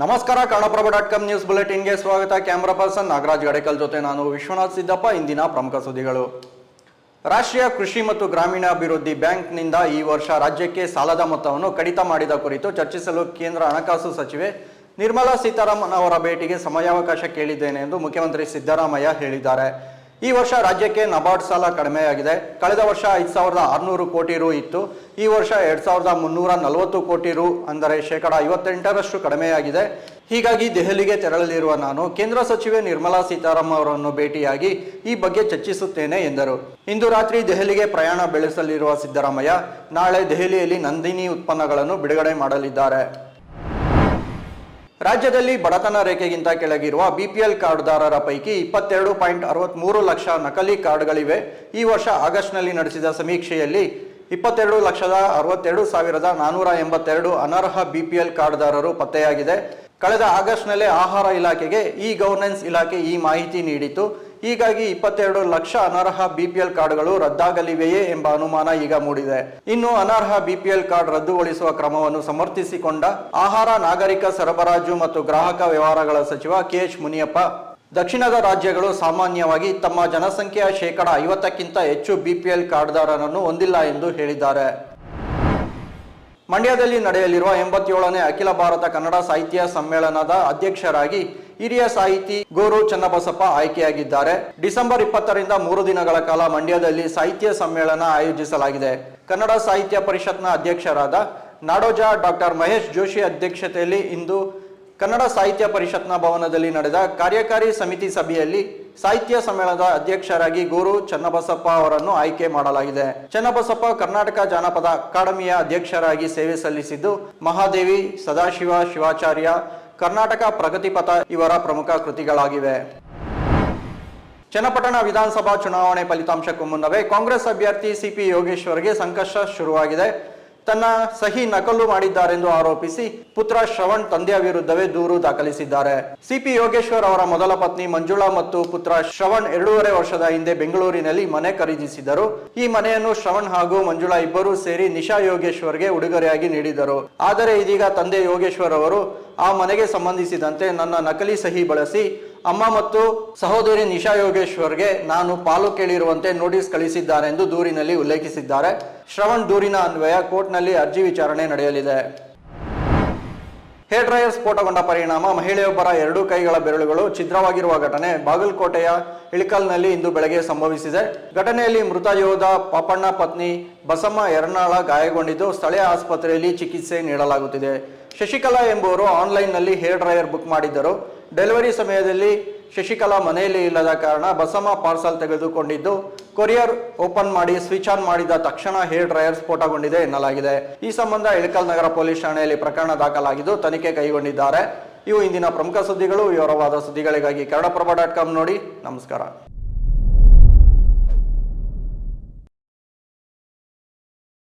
ನಮಸ್ಕಾರ Kannadaprabha dot com news ಬುಲೆಟಿನ್ಗೆ ಸ್ವಾಗತ. ಕ್ಯಾಮ್ರಾ ಪರ್ಸನ್ ನಾಗರಾಜ್ ಗಡೇಕಲ್ ಜೊತೆ ನಾನು ವಿಶ್ವನಾಥ್ ಸಿದ್ದಪ್ಪ. ಇಂದಿನ ಪ್ರಮುಖ ಸುದ್ದಿಗಳು. ರಾಷ್ಟ್ರೀಯ ಕೃಷಿ ಮತ್ತು ಗ್ರಾಮೀಣಾಭಿವೃದ್ಧಿ ಬ್ಯಾಂಕ್ನಿಂದ ಈ ವರ್ಷ ರಾಜ್ಯಕ್ಕೆ ಸಾಲದ ಮೊತ್ತವನ್ನು ಕಡಿತ ಮಾಡಿದ ಕುರಿತು ಚರ್ಚಿಸಲು ಕೇಂದ್ರ ಹಣಕಾಸು ಸಚಿವೆ ನಿರ್ಮಲಾ ಸೀತಾರಾಮನ್ ಅವರ ಭೇಟಿಗೆ ಸಮಯಾವಕಾಶ ಕೇಳಿದ್ದೇನೆ ಎಂದು ಮುಖ್ಯಮಂತ್ರಿ ಸಿದ್ದರಾಮಯ್ಯ ಹೇಳಿದ್ದಾರೆ. ಈ ವರ್ಷ ರಾಜ್ಯಕ್ಕೆ ನಬಾರ್ಡ್ ಸಾಲ ಕಡಿಮೆಯಾಗಿದೆ. ಕಳೆದ ವರ್ಷ ಐದು ಸಾವಿರದ ಆರುನೂರು ಕೋಟಿ ರು ಇತ್ತು. ಈ ವರ್ಷ ಎರಡು ಸಾವಿರದ ಮುನ್ನೂರ ನಲವತ್ತು ಕೋಟಿ ರು ಅಂದರೆ ಶೇಕಡ ಐವತ್ತೆಂಟರಷ್ಟು ಕಡಿಮೆಯಾಗಿದೆ. ಹೀಗಾಗಿ ದೆಹಲಿಗೆ ತೆರಳಲಿರುವ ನಾನು ಕೇಂದ್ರ ಸಚಿವೆ ನಿರ್ಮಲಾ ಸೀತಾರಾಮ ಅವರನ್ನು ಭೇಟಿಯಾಗಿ ಈ ಬಗ್ಗೆ ಚರ್ಚಿಸುತ್ತೇನೆ ಎಂದರು. ಇಂದು ರಾತ್ರಿ ದೆಹಲಿಗೆ ಪ್ರಯಾಣ ಬೆಳೆಸಲಿರುವ ಸಿದ್ದರಾಮಯ್ಯ ನಾಳೆ ದೆಹಲಿಯಲ್ಲಿ ನಂದಿನಿ ಉತ್ಪನ್ನಗಳನ್ನು ಬಿಡುಗಡೆ ಮಾಡಲಿದ್ದಾರೆ. ರಾಜ್ಯದಲ್ಲಿ ಬಡತನ ರೇಖೆಗಿಂತ ಕೆಳಗಿರುವ ಬಿಪಿಎಲ್ ಕಾರ್ಡ್ದಾರರ ಪೈಕಿ ಇಪ್ಪತ್ತೆರಡು ಪಾಯಿಂಟ್ ಅರವತ್ಮೂರು ಲಕ್ಷ ನಕಲಿ ಕಾರ್ಡ್ಗಳಿವೆ. ಈ ವರ್ಷ ಆಗಸ್ಟ್ನಲ್ಲಿ ನಡೆಸಿದ ಸಮೀಕ್ಷೆಯಲ್ಲಿ ಇಪ್ಪತ್ತೆರಡು ಲಕ್ಷದ ಅರವತ್ತೆರಡು ಸಾವಿರದ ನಾನೂರ ಎಂಬತ್ತೆರಡು ಅನರ್ಹ ಬಿಪಿಎಲ್ ಕಾರ್ಡ್ದಾರರು ಪತ್ತೆಯಾಗಿದೆ. ಕಳೆದ ಆಗಸ್ಟ್ನಲ್ಲೇ ಆಹಾರ ಇಲಾಖೆಗೆ ಇ ಗವರ್ನೆನ್ಸ್ ಇಲಾಖೆ ಈ ಮಾಹಿತಿ ನೀಡಿತು ಹೀಗಾಗಿ ಇಪ್ಪತ್ತೆರಡು ಲಕ್ಷ ಅನರ್ಹ ಬಿಪಿಎಲ್ ಕಾರ್ಡ್ಗಳು ರದ್ದಾಗಲಿವೆಯೇ ಎಂಬ ಅನುಮಾನ ಈಗ ಮೂಡಿದೆ. ಇನ್ನು ಅನರ್ಹ ಬಿಪಿಎಲ್ ಕಾರ್ಡ್ ರದ್ದುಗೊಳಿಸುವ ಕ್ರಮವನ್ನು ಸಮರ್ಥಿಸಿಕೊಂಡ ಆಹಾರ, ನಾಗರಿಕ ಸರಬರಾಜು ಮತ್ತು ಗ್ರಾಹಕ ವ್ಯವಹಾರಗಳ ಸಚಿವ ಕೆಎಚ್ ಮುನಿಯಪ್ಪ, ದಕ್ಷಿಣದ ರಾಜ್ಯಗಳು ಸಾಮಾನ್ಯವಾಗಿ ತಮ್ಮ ಜನಸಂಖ್ಯೆಯ ಶೇಕಡ ಐವತ್ತಕ್ಕಿಂತ ಹೆಚ್ಚು ಬಿಪಿಎಲ್ ಕಾರ್ಡ್ದಾರರನ್ನು ಹೊಂದಿಲ್ಲ ಎಂದು ಹೇಳಿದ್ದಾರೆ. ಮಂಡ್ಯದಲ್ಲಿ ನಡೆಯಲಿರುವ ಎಂಬತ್ತೇಳನೇ ಅಖಿಲ ಭಾರತ ಕನ್ನಡ ಸಾಹಿತ್ಯ ಸಮ್ಮೇಳನದ ಅಧ್ಯಕ್ಷರಾಗಿ ಹಿರಿಯ ಸಾಹಿತಿ ಗೋರು ಚನ್ನಬಸಪ್ಪ ಆಯ್ಕೆಯಾಗಿದ್ದಾರೆ. ಡಿಸೆಂಬರ್ ಇಪ್ಪತ್ತರಿಂದ ಮೂರು ದಿನಗಳ ಕಾಲ ಮಂಡ್ಯದಲ್ಲಿ ಸಾಹಿತ್ಯ ಸಮ್ಮೇಳನ ಆಯೋಜಿಸಲಾಗಿದೆ. ಕನ್ನಡ ಸಾಹಿತ್ಯ ಪರಿಷತ್ನ ಅಧ್ಯಕ್ಷರಾದ ನಾಡೋಜ ಡಾಕ್ಟರ್ ಮಹೇಶ್ ಜೋಶಿ ಅಧ್ಯಕ್ಷತೆಯಲ್ಲಿ ಇಂದು ಕನ್ನಡ ಸಾಹಿತ್ಯ ಪರಿಷತ್ನ ಭವನದಲ್ಲಿ ನಡೆದ ಕಾರ್ಯಕಾರಿ ಸಮಿತಿ ಸಭೆಯಲ್ಲಿ ಸಾಹಿತ್ಯ ಸಮ್ಮೇಳನದ ಅಧ್ಯಕ್ಷರಾಗಿ ಗುರು ಚನ್ನಬಸಪ್ಪ ಅವರನ್ನು ಆಯ್ಕೆ ಮಾಡಲಾಗಿದೆ. ಚನ್ನಬಸಪ್ಪ ಕರ್ನಾಟಕ ಜಾನಪದ ಅಕಾಡೆಮಿಯ ಅಧ್ಯಕ್ಷರಾಗಿ ಸೇವೆ ಸಲ್ಲಿಸಿದ್ದು ಮಹಾದೇವಿ ಸದಾಶಿವ ಶಿವಾಚಾರ್ಯ ಕರ್ನಾಟಕ ಪ್ರಗತಿಪಥ ಇವರ ಪ್ರಮುಖ ಕೃತಿಗಳಾಗಿವೆ. ಚನ್ನಪಟ್ಟಣ ವಿಧಾನಸಭಾ ಚುನಾವಣೆ ಫಲಿತಾಂಶಕ್ಕೂ ಮುನ್ನವೇ ಕಾಂಗ್ರೆಸ್ ಅಭ್ಯರ್ಥಿ ಸಿಪಿ ಯೋಗೇಶ್ವರ್ಗೆ ಸಂಕಷ್ಟ ಶುರುವಾಗಿದೆ. ತನ್ನ ಸಹಿ ನಕಲು ಮಾಡಿದ್ದಾರೆಂದು ಆರೋಪಿಸಿ ಪುತ್ರ ಶ್ರವಣ್ ತಂದೆಯ ವಿರುದ್ಧವೇ ದೂರು ದಾಖಲಿಸಿದ್ದಾರೆ. ಸಿಪಿ ಯೋಗೇಶ್ವರ್ ಅವರ ಮೊದಲ ಪತ್ನಿ ಮಂಜುಳಾ ಮತ್ತು ಪುತ್ರ ಶ್ರವಣ್ ಎರಡೂವರೆ ವರ್ಷದ ಹಿಂದೆ ಬೆಂಗಳೂರಿನಲ್ಲಿ ಮನೆ ಖರೀದಿಸಿದರು ಈ ಮನೆಯನ್ನು ಶ್ರವಣ್ ಹಾಗೂ ಮಂಜುಳಾ ಇಬ್ಬರೂ ಸೇರಿ ನಿಶಾ ಯೋಗೇಶ್ವರ್ಗೆ ಉಡುಗೊರೆಯಾಗಿ ನೀಡಿದರು. ಆದರೆ ಇದೀಗ ತಂದೆ ಯೋಗೇಶ್ವರ್ ಅವರು ಆ ಮನೆಗೆ ಸಂಬಂಧಿಸಿದಂತೆ ನನ್ನ ನಕಲಿ ಸಹಿ ಬಳಸಿ ಅಮ್ಮ ಮತ್ತು ಸಹೋದರಿ ನಿಶಾ ಯೋಗೇಶ್ವರ್ಗೆ ನಾನು ಪಾಲು ಕೇಳಿರುವಂತೆ ನೋಟಿಸ್ ಕಳಿಸಿದ್ದಾರೆ ಎಂದು ದೂರಿನಲ್ಲಿ ಉಲ್ಲೇಖಿಸಿದ್ದಾರೆ. ಶ್ರವಣ್ ದೂರಿನ ಅನ್ವಯ ಕೋರ್ಟ್ನಲ್ಲಿ ಅರ್ಜಿ ವಿಚಾರಣೆ ನಡೆಯಲಿದೆ. ಹೇರ್ ಡ್ರೈಯರ್ ಸ್ಫೋಟಗೊಂಡ ಪರಿಣಾಮ, ಮಹಿಳೆಯೊಬ್ಬರ ಎರಡೂ ಕೈಗಳ ಬೆರಳುಗಳು ಛಿದ್ರವಾಗಿರುವ ಘಟನೆ ಬಾಗಲಕೋಟೆಯ ಇಳಿಕಲ್ನಲ್ಲಿ ಇಂದು ಬೆಳಗ್ಗೆ ಸಂಭವಿಸಿದೆ. ಘಟನೆಯಲ್ಲಿ ಮೃತ ಯೋಧ ಪಾಪಣ್ಣ ಪತ್ನಿ ಬಸಮ್ಮ ಎರನಾಳ ಗಾಯಗೊಂಡಿದ್ದು ಸ್ಥಳೀಯ ಆಸ್ಪತ್ರೆಯಲ್ಲಿ ಚಿಕಿತ್ಸೆ ನೀಡಲಾಗುತ್ತಿದೆ. ಶಶಿಕಲಾ ಎಂಬುವರು ಆನ್ಲೈನ್ನಲ್ಲಿ ಹೇರ್ ಡ್ರೈಯರ್ ಬುಕ್ ಮಾಡಿದ್ದರು. ಡೆಲಿವರಿ ಸಮಯದಲ್ಲಿ ಶಶಿಕಲಾ ಮನೆಯಲ್ಲಿ ಇಲ್ಲದ ಕಾರಣ ಬಸಮ್ಮ ಪಾರ್ಸಲ್ ತೆಗೆದುಕೊಂಡಿದ್ದು ಕೊರಿಯರ್ ಓಪನ್ ಮಾಡಿ, ಸ್ವಿಚ್ ಆನ್ ಮಾಡಿದ ತಕ್ಷಣ ಹೇರ್ ಡ್ರೈಯರ್ ಸ್ಫೋಟಗೊಂಡಿದೆ ಎನ್ನಲಾಗಿದೆ. ಈ ಸಂಬಂಧ ಇಳಕಲ್ ನಗರ ಪೊಲೀಸ್ ಠಾಣೆಯಲ್ಲಿ ಪ್ರಕರಣ ದಾಖಲಾಗಿದ್ದು, ತನಿಖೆ ಕೈಗೊಂಡಿದ್ದಾರೆ. ಇವು ಇಂದಿನ ಪ್ರಮುಖ ಸುದ್ದಿಗಳು. ವಿವರವಾದ ಸುದ್ದಿಗಳಿಗಾಗಿ ಕನ್ನಡಪ್ರಭ ಡಾಟ್ ಕಾಮ್ ನೋಡಿ. ನಮಸ್ಕಾರ.